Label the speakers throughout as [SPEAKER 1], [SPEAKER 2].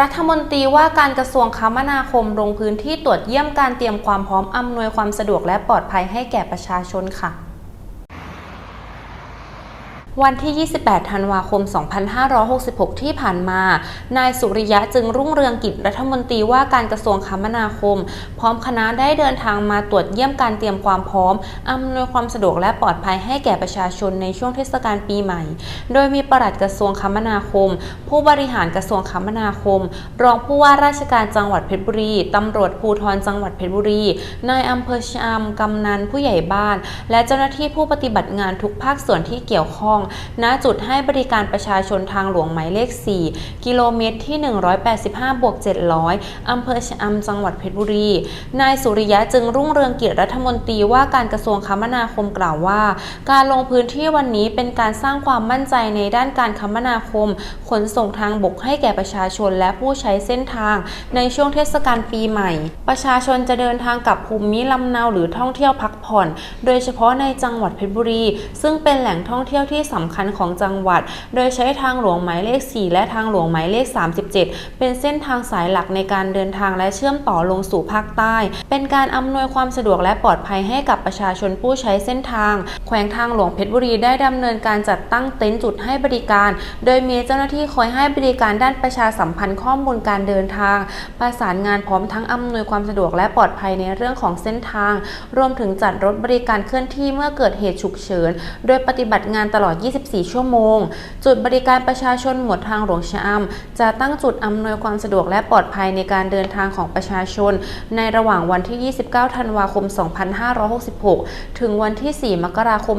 [SPEAKER 1] รัฐมนตรีว่าการกระทรวงคมนาคมลงพื้นที่ตรวจเยี่ยมการเตรียมความพร้อมอำนวยความสะดวกและปลอดภัยให้แก่ประชาชนค่ะ วันที่ 28 ธันวาคม 2566 ที่ผ่านมา นายสุริยะจึงรุ่งเรืองกิจรัฐมนตรีว่าการกระทรวงคมนาคม พร้อมคณะได้เดินทางมาตรวจเยี่ยมการเตรียมความพร้อม อำนวยความสะดวกและปลอดภัยให้แก่ประชาชนในช่วงเทศกาลปีใหม่ โดยมีปลัดกระทรวงคมนาคม ผู้บริหารกระทรวงคมนาคม รองผู้ว่าราชการจังหวัดเพชรบุรี ตำรวจภูธรจังหวัดเพชรบุรี นายอำเภอชะอำกำนันผู้ใหญ่บ้าน และเจ้าหน้าที่ผู้ปฏิบัติงานทุกภาคส่วนที่เกี่ยวข้องณจุดให้บริการประชาชนทางหลวงหมายเลข 4 กิโลเมตรที่ 185บวก700 อำเภอชะอำจังหวัดเพชรบุรี นายสุริยะจึงรุ่งเรืองกิจรัฐมนตรีว่าการกระทรวงคมนาคมกล่าวว่า การลงพื้นที่วันนี้เป็นการสร้างความมั่นใจในด้านการคมนาคม ขนส่งทางบกให้แก่ประชาชนและผู้ใช้เส้นทาง ในช่วงเทศกาลปีใหม่ ประชาชนจะเดินทางกลับภูมิลำเนาหรือท่องเที่ยวพักผ่อน โดยเฉพาะในจังหวัดเพชรบุรี ซึ่งเป็นแหล่งท่องเที่ยวที่สำคัญของจังหวัด โดยใช้ทางหลวงหมายเลข 4 และทางหลวงหมายเลข 37 เป็นเส้นทางสายหลักในการเดินทางและเชื่อมต่อลงสู่ภาคใต้ เป็นการอำนวยความสะดวกและปลอดภัยให้กับประชาชนผู้ใช้เส้นทาง แขวงทางหลวงเพชรบุรีได้ดำเนินการจัดตั้งเต็นท์จุดให้บริการ โดยมีเจ้าหน้าที่คอยให้บริการด้านประชาสัมพันธ์ข้อมูลการเดินทาง ประสานงานพร้อมทั้งอำนวยความสะดวกและปลอดภัยในเรื่องของเส้นทาง รวมถึงจัดรถบริการเคลื่อนที่เมื่อเกิดเหตุฉุกเฉิน โดยปฏิบัติงานตลอด24 ชั่วโมง จุดบริการประชาชนหมวดทางหลวงชะอำจะตั้งจุดอำนวยความสะดวกและปลอดภัยในการเดินทางของประชาชน ในระหว่างวันที่ 29 ธันวาคม 2566 ถึงวันที่ 4 มกราคม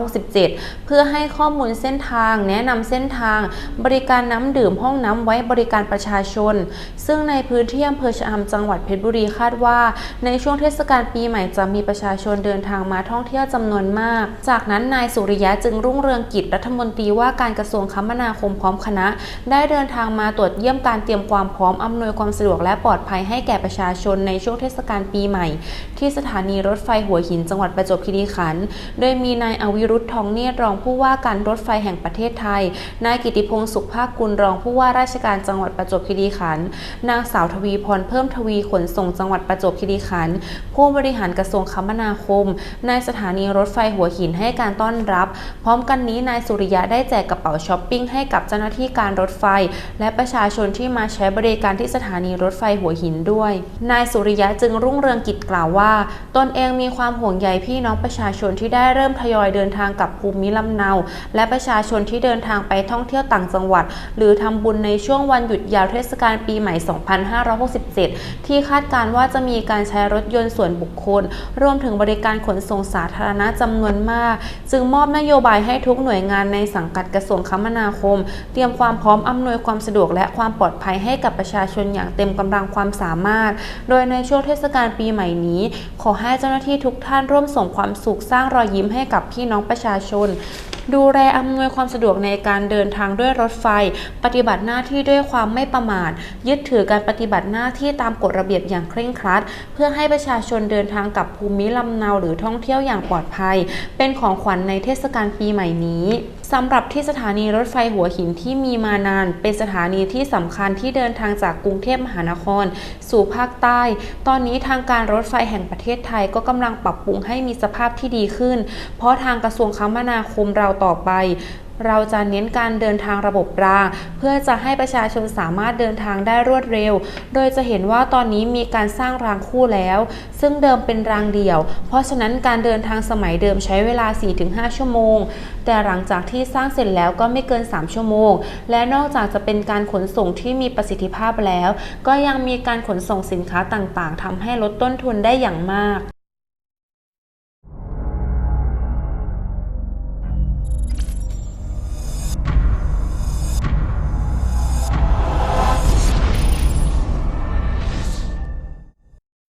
[SPEAKER 1] 2567 เพื่อให้ข้อมูลเส้นทาง แนะนำเส้นทาง บริการน้ำดื่มห้องน้ำไว้บริการประชาชน ซึ่งในพื้นที่อำเภอชะอำจังหวัดเพชรบุรีคาดว่า ในช่วงเทศกาลปีใหม่จะมีประชาชนเดินทางมาท่องเที่ยวจำนวนมาก จากนั้นนายสุริยะจึงรุ่งเรืองกิจรัฐมนตรีว่าการกระทรวงคมนาคมพร้อมคณะ ได้เดินทางมาตรวจเยี่ยมการเตรียมความพร้อมอำนวยความสะดวกและปลอดภัยให้แก่ประชาชนในช่วงเทศกาลปีใหม่ ที่สถานีรถไฟหัวหินจังหวัดประจวบคีรีขันธ์โดยมีนายอวิรุธทองเนตรรองผู้ว่าการรถไฟแห่งประเทศไทย นายกิติพงศ์สุขภาคกุลรองผู้ว่าราชการจังหวัดประจวบคีรีขันธ์นางสาวทวีพรเพิ่มทวีขนส่งจังหวัดประจวบคีรีขันธ์ผู้บริหารกระทรวงคมนาคม ในสถานีรถไฟหัวหินให้การต้อนรับพร้อมอมกันนี้นายสุริยะได้แจกกระเป๋าช้อปปิ้งให้กับเจ้าหน้าที่การรถไฟ และประชาชนที่มาใช้บริการที่สถานีรถไฟหัวหินด้วย นายสุริยะจึงรุ่งเรืองกิจกล่าวว่า ตนเองมีความห่วงใยพี่น้องประชาชนที่ได้เริ่มทยอยเดินทางกลับภูมิลำเนา และประชาชนที่เดินทางไปท่องเที่ยวต่างจังหวัด หรือทำบุญในช่วงวันหยุดยาวเทศกาลปีใหม่ 2567 ที่คาดการณ์ว่าจะมีการใช้รถยนต์ส่วนบุคคล รวมถึงบริการขนส่งสาธารณะจำนวนมาก จึงมอบนโยบายให้ทุกหน่วยงานในสังกัดกระทรวงคมนาคม เตรียมความพร้อมอำนวยความสะดวกและความปลอดภัยให้กับประชาชนอย่างเต็มกำลังความสามารถ โดยในช่วงเทศกาลปีใหม่นี้ ขอให้เจ้าหน้าที่ทุกท่านร่วมส่งความสุขสร้างรอยยิ้มให้กับพี่น้องประชาชน ดูแลอำนวยความสะดวกในการเดินทางด้วยรถไฟ ปฏิบัติหน้าที่ด้วยความไม่ประมาท ยึดถือการปฏิบัติหน้าที่ตามกฎระเบียบอย่างเคร่งครัด เพื่อให้ประชาชนเดินทางกลับภูมิลำเนาหรือท่องเที่ยวอย่างปลอดภัย เป็นของขวัญในเทศกาลปีใหม่นี้สำหรับที่สถานีรถไฟหัวหินที่มีมานาน เป็นสถานีที่สำคัญที่เดินทางจากกรุงเทพมหานคร สู่ภาคใต้ ตอนนี้ทางการรถไฟแห่งประเทศไทยก็กำลังปรับปรุงให้มีสภาพที่ดีขึ้น เพราะทางกระทรวงคมนาคมเราต่อไป เราจะเน้นการเดินทางระบบราง เพื่อจะให้ประชาชนสามารถเดินทางได้รวดเร็ว โดยจะเห็นว่าตอนนี้มีการสร้างรางคู่แล้ว ซึ่งเดิมเป็นรางเดี่ยว เพราะฉะนั้นการเดินทางสมัยเดิมใช้เวลา 4-5 ชั่วโมง แต่หลังจากที่สร้างเสร็จแล้วก็ไม่เกิน 3 ชั่วโมง และนอกจากจะเป็นการขนส่งที่มีประสิทธิภาพแล้ว ก็ยังมีการขนส่งสินค้าต่างๆทำให้ลดต้นทุนได้อย่างมาก